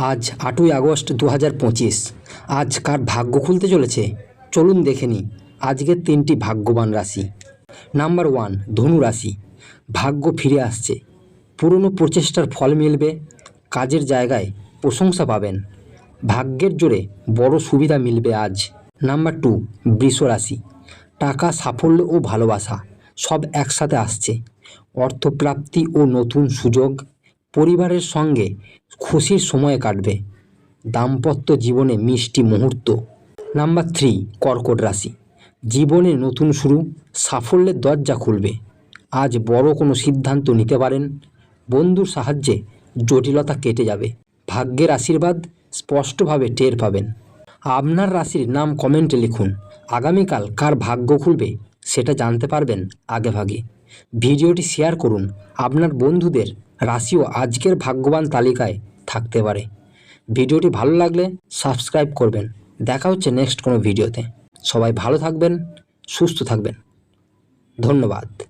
আজ আটই আগস্ট দু হাজার পঁচিশ। আজ কার ভাগ্য খুলতে চলেছে? চলুন দেখে নিই। আজকের তিনটি ভাগ্যবান রাশি। নাম্বার ওয়ান, ধনু রাশি। ভাগ্য ফিরে আসছে। পুরনো প্রচেষ্টার ফল মিলবে। কাজের জায়গায় প্রশংসা পাবেন। ভাগ্যের জোরে বড় সুবিধা মিলবে আজ। নাম্বার টু, বৃষ রাশি। টাকা, সাফল্য ও ভালোবাসা সব একসাথে আসছে। অর্থপ্রাপ্তি ও নতুন সুযোগ পরিবারের সঙ্গে খুশির সময় কাটবে। দাম্পত্য জীবনে মিষ্টি মুহূর্ত। নাম্বার থ্রি, কর্কট রাশি। জীবনে নতুন শুরু, সাফল্যের দরজা খুলবে। আজ বড় কোনো সিদ্ধান্ত নিতে পারেন। বন্ধুর সাহায্যে জটিলতা কেটে যাবে। ভাগ্যের আশীর্বাদ স্পষ্টভাবে টের পাবেন। আপনার রাশির নাম কমেন্টে লিখুন। আগামীকাল কার ভাগ্য খুলবে সেটা জানতে পারবেন আগেভাগে ভিডিওটি শেয়ার করুন। আপনার বন্ধুদের রাশিও আজকের ভাগ্যবান তালিকায় থাকতে পারে। ভিডিওটি ভালো লাগলে সাবস্ক্রাইব করবেন। দেখা হচ্ছে নেক্সট কোনো ভিডিওতে। সবাই ভালো থাকবেন, সুস্থ থাকবেন। ধন্যবাদ।